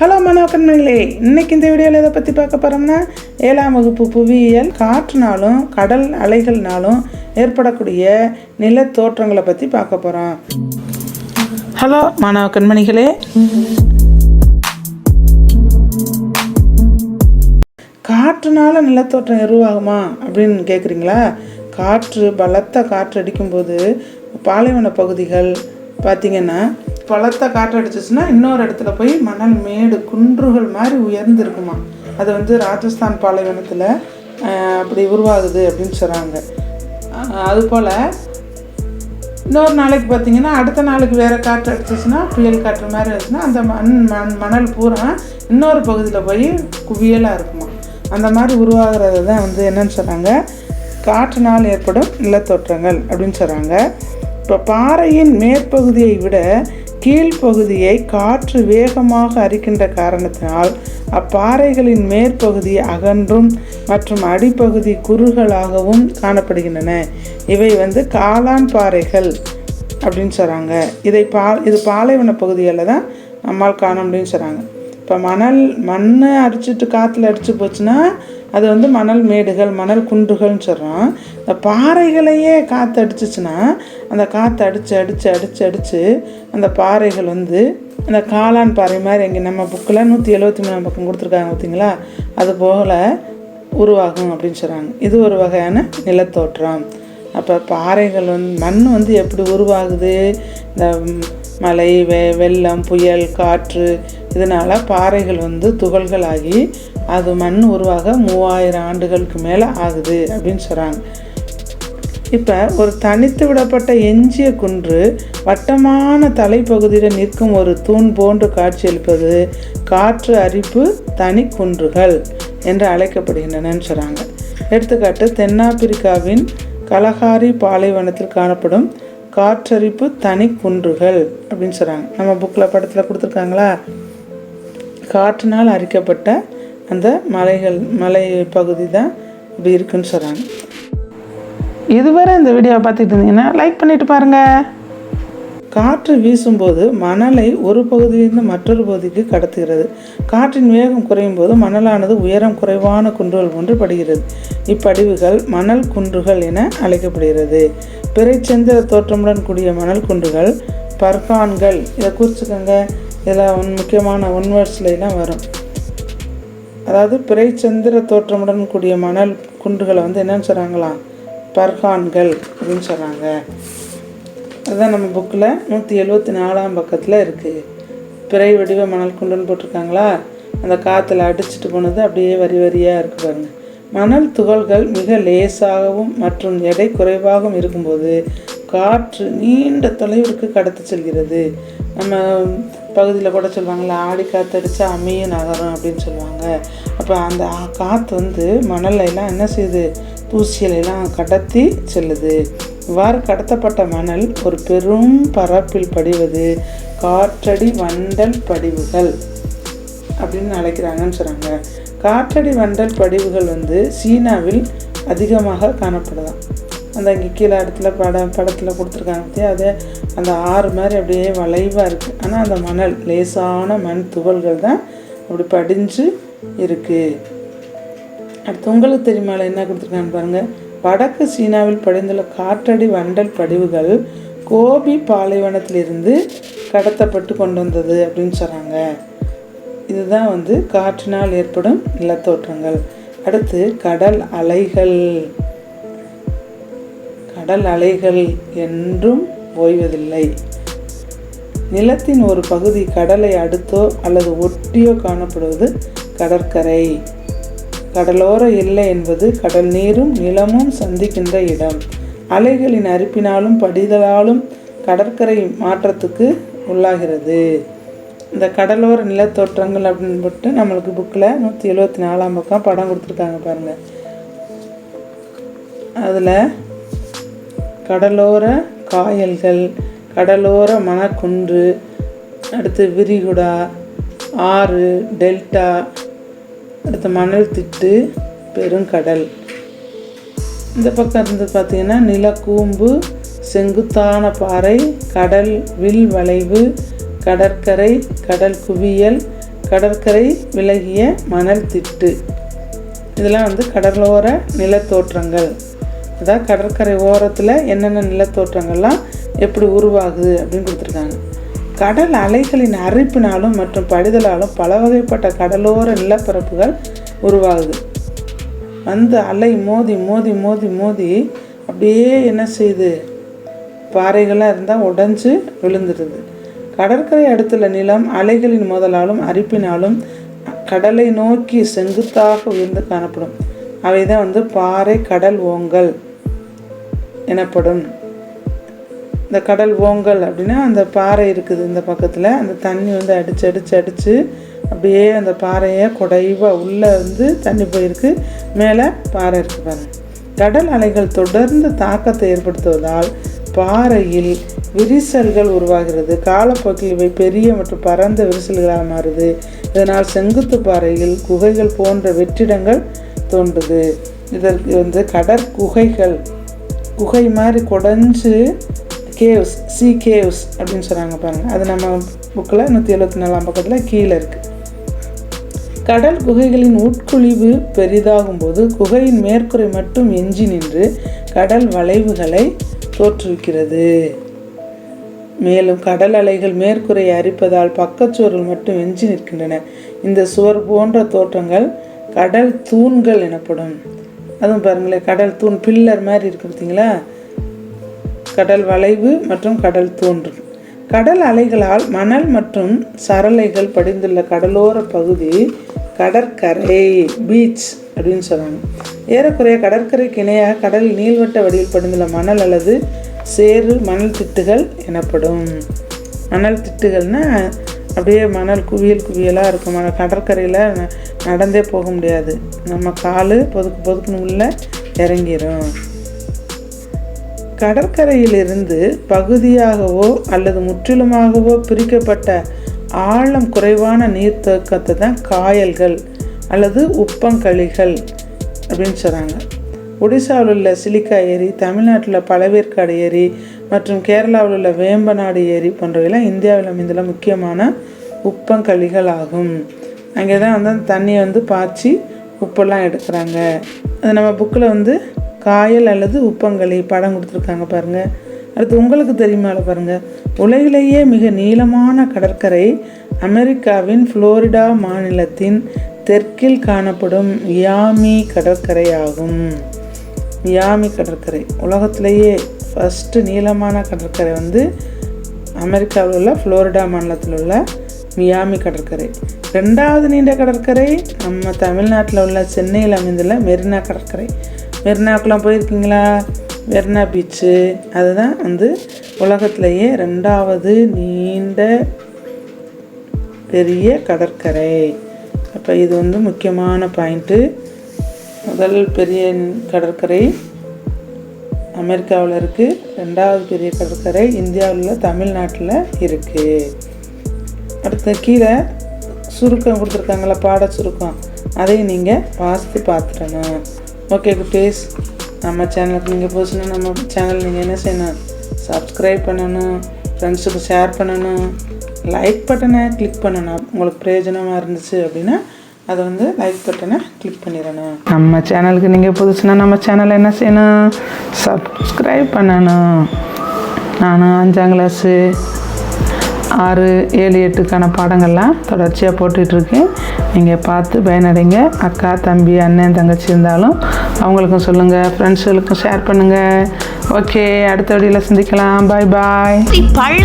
Hello மனோகன்மைகளே இன்னைக்கு இந்த வீடியோவில் எதை பற்றி பார்க்க போகிறோம்னா ஏழாம் வகுப்பு புவியியல் காற்றுனாலும் கடல் அலைகள்னாலும் ஏற்படக்கூடிய நில தோற்றங்களை பற்றி பார்க்க போகிறோம் ஹலோ மாணவ கண்மணிகளே காற்றுனால நிலத்தோற்றம் உருவாகுமா அப்படின்னு கேட்குறீங்களா காற்று பலத்த காற்று அடிக்கும்போது பாலைவன பகுதிகள் பார்த்திங்கன்னா பலத்த காற்று அடிச்சிச்சுன்னா இன்னொரு இடத்துல போய் மணல் மேடு குன்றுகள் மாதிரி உயர்ந்து இருக்குமா அது வந்து ராஜஸ்தான் பாலைவனத்தில் அப்படி உருவாகுது அப்படின்னு சொல்கிறாங்க அதுபோல் இன்னொரு நாளைக்கு பார்த்தீங்கன்னா அடுத்த நாளைக்கு வேறு காற்று அடிச்சிச்சுன்னா புயல் காற்று மாதிரி இருந்துச்சுன்னா அந்த மண் மண் மணல் பூரா இன்னொரு பகுதியில் போய் குவியலாக இருக்குமா? அந்த மாதிரி உருவாகிறது தான் வந்து என்னன்னு சொல்கிறாங்க காற்றினால் ஏற்படும் நிலத்தோற்றங்கள் அப்படின்னு சொல்கிறாங்க இப்போ பாறையின் மேற்பகுதியை விட கீழ்ப்பகுதியை காற்று வேகமாக அரிக்கின்ற காரணத்தினால் அப்பாறைகளின் மேற்பகுதி அகன்றும் மற்றும் அடிப்பகுதி குறுகளாகவும் காணப்படுகின்றன. இவை வந்து காளான் பாறைகள் அப்படின்னு சொல்கிறாங்க இதை பா இது பாலைவன பகுதிகளில் தான் நம்மால் காண முடியும்னு சொல்கிறாங்க இப்போ மணல் மண்ணை அடிச்சிட்டு காற்றுல அடித்து போச்சுன்னா அது வந்து மணல் மேடுகள் மணல் குன்றுகள்னு சொல்கிறோம் இந்த பாறைகளையே காற்று அடிச்சிச்சுன்னா அந்த காற்று அடித்து அடித்து அடித்து அடித்து அந்த பாறைகள் வந்து அந்த காளான் பாறை மாதிரி இங்கே நம்ம புக்கில் நூற்றி எழுபத்தி மூணாம் பக்கம் கொடுத்துருக்காங்க பார்த்தீங்களா அது போல் உருவாகும் அப்படின்னு சொல்கிறாங்க இது ஒரு வகையான நிலத்தோற்றம். அப்போ பாறைகள் வந்து மண் வந்து எப்படி உருவாகுது? இந்த மலை வெ வெள்ளம் புயல் காற்று இதனால் பாறைகள் வந்து துகள்களாகி அது மண் உருவாக மூவாயிரம் ஆண்டுகளுக்கு மேலே ஆகுது அப்படின்னு சொல்கிறாங்க இப்போ ஒரு தனித்து விடப்பட்ட எஞ்சிய குன்று வட்டமான தலைப்பகுதியில் நிற்கும் ஒரு தூண் போன்று காட்சியளிப்பது காற்று அரிப்பு தனி குன்றுகள் என்று அழைக்கப்படுகின்றனன்னு சொல்கிறாங்க எடுத்துக்காட்டு தென்னாப்பிரிக்காவின் கலகாரி பாலைவனத்தில் காணப்படும் காற்றரிப்பு தனி குன்றுகள் அப்படின்னு சொல்கிறாங்க நம்ம புக்கில் படத்தில் கொடுத்துருக்காங்களா? காற்றினால் அரிக்கப்பட்ட அந்த மலைகள் மலை பகுதி தான் இப்படி இருக்குன்னு சொல்கிறாங்க இதுவரை இந்த வீடியோவை பார்த்துட்டு இருந்தீங்கன்னா லைக் பண்ணிட்டு பாருங்கள் காற்று வீசும்போது மணலை ஒரு பகுதியிலிருந்து மற்றொரு பகுதிக்கு கடத்துகிறது. காற்றின் வேகம் குறையும் போது மணலானது உயரம் குறைவான குன்றுகள் போன்று படுகிறது. இப்படிவுகள் மணல் குன்றுகள் என அழைக்கப்படுகிறது. பிறைச்சந்திர தோற்றமுடன் கூடிய மணல் குன்றுகள் பர்கான்கள் இதை குறிச்சுக்கோங்க. இதில் ஒன் முக்கியமான ஒன்வேர்ட்ஸ்லாம் வரும். அதாவது பிறைச்சந்திர தோற்றமுடன் கூடிய மணல் குண்டுகளை வந்து என்னன்னு சொல்கிறாங்களாம் பர்கான்கள் அப்படின்னு சொல்கிறாங்க அதுதான் நம்ம புக்கில் நூற்றி எழுபத்தி நாலாம் பக்கத்தில் இருக்குது பிறை வடிவ மணல் குண்டுன்னு போட்டிருக்காங்களா? அந்த காற்றுல அடிச்சிட்டு போனது அப்படியே வரி வரியாக இருக்குது பாருங்கள் மணல் துகள்கள் மிக லேசாகவும் மற்றும் எடை குறைவாகவும் இருக்கும்போது காற்று நீண்ட தொலைவிற்கு கடத்து செல்கிறது. நம்ம பகுதியில் கூட சொல்லுவாங்கள்ல ஆடி காற்றடிச்சா அடித்தா அம்மியும் நகரும் அப்படின்னு சொல்லுவாங்க. அப்போ அந்த காற்று வந்து மணலையெல்லாம் என்ன செய்யுது? தூசியலையெல்லாம் கடத்தி செல்லுது. இவ்வாறு கடத்தப்பட்ட மணல் ஒரு பெரும் பரப்பில் படிவது காற்றடி வண்டல் படிவுகள் அப்படின்னு அழைக்கிறாங்கன்னு சொல்கிறாங்க காற்றடி வண்டல் படிவுகள் வந்து சீனாவில் அதிகமாக காணப்படலாம் அந்த இங்கே கீழே இடத்துல படம் படத்தில் கொடுத்துருக்காங்க பார்த்தியா அது அந்த ஆறு மாதிரி அப்படியே வளைவாக இருக்குது ஆனால் அந்த மணல் லேசான மண் துகள்கள் தான் அப்படி படிஞ்சு இருக்குது அடுத்து உங்களுக்கு தெரியுமால என்ன கொடுத்துருக்காங்கன்னு பாருங்கள் வடக்கு சீனாவில் படிந்துள்ள காற்றடி வண்டல் படிவுகள் கோபி பாலைவனத்திலிருந்து கடத்தப்பட்டு கொண்டு வந்தது அப்படின்னு சொல்கிறாங்க இதுதான் வந்து காற்றினால் ஏற்படும் நிலத்தோற்றங்கள். அடுத்து கடல் அலைகள். கடல் அலைகள் என்றும் ஓய்வதில்லை. நிலத்தின் ஒரு பகுதி கடலை அடுத்தோ அல்லது ஒட்டியோ காணப்படுவது கடற்கரை. கடலோர எல்லை என்பது கடல் நீரும் நிலமும் சந்திக்கின்ற இடம். அலைகளின் அரிப்பினாலும் படிதலாலும் கடற்கரை மாற்றத்துக்கு உள்ளாகிறது. இந்த கடலோர நிலத்தோற்றங்கள் அப்படின்னு போட்டு நம்மளுக்கு புக்கில் நூற்றி எழுபத்தி நாலாம் பக்கம் படம் கொடுத்துருக்காங்க பாருங்கள் அதில் கடலோர காயல்கள் கடலோர மணக்குன்று அடுத்து விரிகுடா ஆறு டெல்டா அடுத்து மணல் திட்டு பெருங்கடல் இந்த பக்கம் இருந்து பார்த்திங்கன்னா நிலக்கூம்பு செங்குத்தான பாறை கடல் வில் வளைவு கடற்கரை கடல் குவியல் கடற்கரை விலகிய மணல் திட்டு. இதெல்லாம் வந்து கடலோர நிலத்தோற்றங்கள். அதாவது கடற்கரை ஓரத்தில் என்னென்ன நிலத்தோற்றங்கள்லாம் எப்படி உருவாகுது அப்படின்னு கொடுத்துருக்காங்க. கடல் அலைகளின் அரிப்பினாலும் மற்றும் படிதலாலும் பல வகைப்பட்ட கடலோர நிலப்பரப்புகள் உருவாகுது. வந்து அலை மோதி மோதி மோதி மோதி அப்படியே என்ன செய்யுது பாறைகளாக இருந்தால் உடஞ்சு விழுந்துடுது கடற்கரை அடுத்துள்ள நிலம் அலைகளின் மோதலாலும் அரிப்பினாலும் கடலை நோக்கி செங்குத்தாக உயர்ந்து காணப்படும். அவை தான் வந்து பாறை கடல் ஓங்கல். எனப்படும். இந்த கடல் ஓங்கல் அப்படின்னா அந்த பாறை இருக்குது இந்த பக்கத்தில். அந்த தண்ணி வந்து அடித்து அடித்து அடித்து அப்படியே அந்த பாறையை குடைவாக உள்ளே வந்து தண்ணி போயிருக்கு. மேலே பாறை இருக்குது பாருங்க. கடல் அலைகள் தொடர்ந்து தாக்கத்தை ஏற்படுத்துவதால் பாறையில் விரிசல்கள் உருவாகிறது. காலப்போக்கில் இவை பெரிய மற்றும் பரந்த விரிசல்களாக மாறுது. இதனால் செங்குத்து பாறையில் குகைகள் போன்ற வெற்றிடங்கள் தோன்றுது. இதற்கு வந்து கடற்குகைகள் குகை மாதிரி குடஞ்சு கேவ்ஸ் சி கேவ்ஸ் அப்படின்னு சொல்கிறாங்க பாருங்கள் அது நம்ம புக்கில் நூற்றி எழுபத்தி நாலாம் பக்கத்தில் கீழே இருக்குது கடல் குகைகளின் உட்குழிவு பெரிதாகும் போது குகையின் மேற்கூரை மட்டும் எஞ்சி நின்று கடல் வளைவுகளை தோற்றுவிக்கிறது. மேலும் கடல் அலைகள் மேற்கூரையை அரிப்பதால் பக்கச்சுவர்கள் மட்டும் எஞ்சி நிற்கின்றன. இந்த சுவர் போன்ற தோற்றங்கள் கடல் தூண்கள் எனப்படும். அதுவும் பாருங்களேன் கடல் தூண் பில்லர் மாதிரி இருக்கு பார்த்தீங்களா? கடல் வளைவு மற்றும் கடல் தூண் கடல் அலைகளால் மணல் மற்றும் சரளைகள் படிந்துள்ள கடலோர பகுதி கடற்கரை பீச் அப்படின்னு சொல்கிறாங்க ஏறக்குறைய கடற்கரைக்கு இணையாக கடல் நீள்வட்ட வடிவில் படிந்துள்ள மணல் அல்லது சேறு மணல் திட்டுகள் எனப்படும். மணல் திட்டுகள்னால் அப்படியே மணல் குவியல் குவியலாக இருக்கும். மணல் கடற்கரையில் ந- நடந்தே போக முடியாது. நம்ம கால் பொதுக்கு பொதுக்குன்னு உள்ள இறங்கிரும். கடற்கரையிலிருந்து பகுதியாகவோ அல்லது முற்றிலுமாகவோ பிரிக்கப்பட்ட ஆழம் குறைவான நீர்த்தேக்கத்தை தான் காயல்கள் அல்லது உப்பங்களிகள் அப்படின்னு சொல்கிறாங்க ஒடிசாவில் உள்ள சிலிக்கா ஏரி தமிழ்நாட்டில் பழவேற்காடு ஏரி மற்றும் கேரளாவில் உள்ள வேம்பநாடு ஏரி போன்றவைலாம் இந்தியாவில் அமைந்துள்ள முக்கியமான உப்பங்களிகள் ஆகும் அங்கே தான் வந்து அந்த தண்ணியை வந்து பாய்ச்சி உப்பெல்லாம் எடுக்கிறாங்க. அது நம்ம புக்கில் வந்து காயல் அல்லது உப்பங்களி படம் கொடுத்துருக்காங்க பாருங்கள் அடுத்து உங்களுக்கு தெரியுமால பாருங்கள் உலகிலேயே மிக நீளமான கடற்கரை அமெரிக்காவின் ஃப்ளோரிடா மாநிலத்தின் தெற்கில் காணப்படும் யாமி கடற்கரை ஆகும் யாமி கடற்கரை. உலகத்திலேயே ஃபஸ்ட்டு நீளமான கடற்கரை வந்து அமெரிக்காவில் உள்ள ஃப்ளோரிடா மாநிலத்தில் உள்ள மியாமி கடற்கரை. ரெண்டாவது நீண்ட கடற்கரை நம்ம தமிழ்நாட்டில் உள்ள சென்னையில் அமைந்துள்ள மெரினா கடற்கரை. மெரினாக்கெலாம் போயிருக்கீங்களா? மெரினா பீச்சு. அதுதான் வந்து உலகத்திலேயே ரெண்டாவது நீண்ட பெரிய கடற்கரை. அப்போ இது வந்து முக்கியமான பாயிண்ட்டு. முதல் பெரிய கடற்கரை அமெரிக்காவில் இருக்குது ரெண்டாவது பெரிய கடற்கரை இந்தியாவில் தமிழ்நாட்டில் இருக்குது அடுத்த கீழே சுருக்கம் கொடுத்துருக்காங்களா பாட சுருக்கம் அதையும் நீங்கள் வாசித்து பார்த்துடணும். ஓகே குட்டீஸ். நம்ம சேனலுக்கு நீங்கள் போச்சுன்னா நம்ம சேனல் நீங்கள் என்ன செய்யணும்? சப்ஸ்கிரைப் பண்ணணும் ஃப்ரெண்ட்ஸுக்கு ஷேர் பண்ணணும். லைக் பட்டனை கிளிக் பண்ணணும். உங்களுக்கு பிரயோஜனமாக இருந்துச்சு அப்படின்னா அதை வந்து லைக் பட்டனை கிளிக் பண்ணிடணும். நம்ம சேனலுக்கு நீங்கள் புதுசுனா நம்ம சேனலை என்ன செய்யணும்? சப்ஸ்கிரைப் பண்ணணும். நானும் அஞ்சாம் கிளாஸு ஆறு ஏழு எட்டுக்கான பாடங்கள்லாம் தொடர்ச்சியாக போட்டுட்ருக்கேன். நீங்கள் பார்த்து பயனடைங்க. அக்கா தம்பி அண்ணன் தங்கச்சி இருந்தாலும் அவங்களுக்கும் சொல்லுங்கள் ஃப்ரெண்ட்ஸுகளுக்கும் ஷேர் பண்ணுங்கள் ஓகே அடுத்த வீடியோவில் சந்திக்கலாம். பாய் பாய் பல